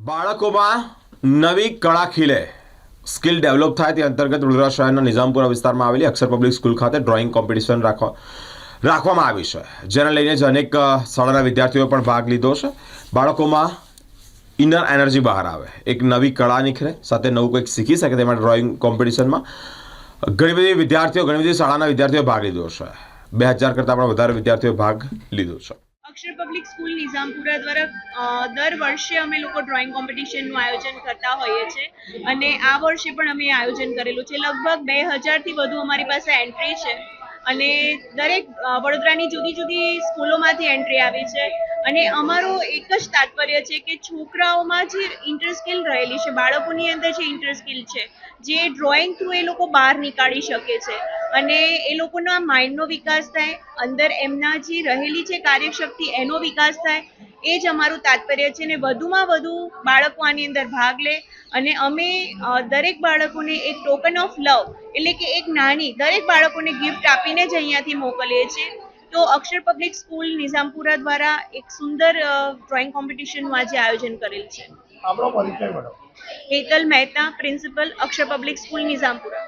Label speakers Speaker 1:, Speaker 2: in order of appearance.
Speaker 1: બાળકોમાં નવી કળા ખીલે. સ્કિલ ડેવલપ થાય તે અંતર્ગત વડોદરા શહેરના નિઝામપુરા વિસ્તારમાં આવેલી અક્ષર પબ્લિક સ્કૂલ ખાતે ડ્રોઈંગ કોમ્પિટિશન રાખવા, રાખવામાં આવી છે. જેને લઈને જ અનેક શાળાના વિદ્યાર્થીઓએ પણ ભાગ લીધો છે. બાળકોમાં ઇનર એનર્જી બહાર આવે. એક નવી કળા નીખરે સાથે નવું કંઈક શીખી શકે તે માટે ડ્રોઈંગ કોમ્પિટિશનમાં ઘણી બધી વિદ્યાર્થીઓ, ઘણી બધી શાળાના વિદ્યાર્થીઓએ ભાગ લીધો છે. બે હજાર કરતાં પણ વધારે વિદ્યાર્થીઓએ ભાગ લીધો છે.
Speaker 2: અક્ષર પબ્લિક સ્કૂલ નિઝામપુરા દ્વારા દર વર્ષે અમે લોકો ડ્રોઈંગ કોમ્પિટિશનનું આયોજન કરતા હોઈએ છીએ અને આ વર્ષે પણ અમે આયોજન કરેલું છે. લગભગ બે હજારથી વધુ અમારી પાસે એન્ટ્રી છે. અને દરેક વડોદરાની જુદી જુદી સ્કૂલોમાંથી એન્ટ્રી આવી છે. અને અમારો એક જ તાત્પર્ય છે કે છોકરાઓમાં જે ઇન્ટરસ્કિલ રહેલી છે, બાળકોની અંદર જે ઇન્ટરસ્કિલ છે, જે ડ્રોઈંગ થ્રુ એ લોકો બહાર નીકાળી શકે છે. અને એ લોકોના માઇન્ડનો વિકાસ થાય અંદર એમના જે રહેલી છે કાર્યશક્તિ એનો વિકાસ થાય એ જ અમારું તાત્પર્ય છે ને વધુમાં વધુ બાળકો આની અંદર ભાગ લે અને અમે દરેક બાળકોને એક ટોકન ઓફ લવ એટલે કે એક નાની દરેક બાળકોને ગિફ્ટ આપીને જ અહીંયાથી મોકલીએ છીએ. તો અક્ષર પબ્લિક સ્કૂલ નિઝામપુરા દ્વારા એક સુંદર ડ્રોઈંગ કોમ્પિટિશનનું આજે આયોજન કરેલ છે. Hetal Mehta principal Akshar public school Nizampura.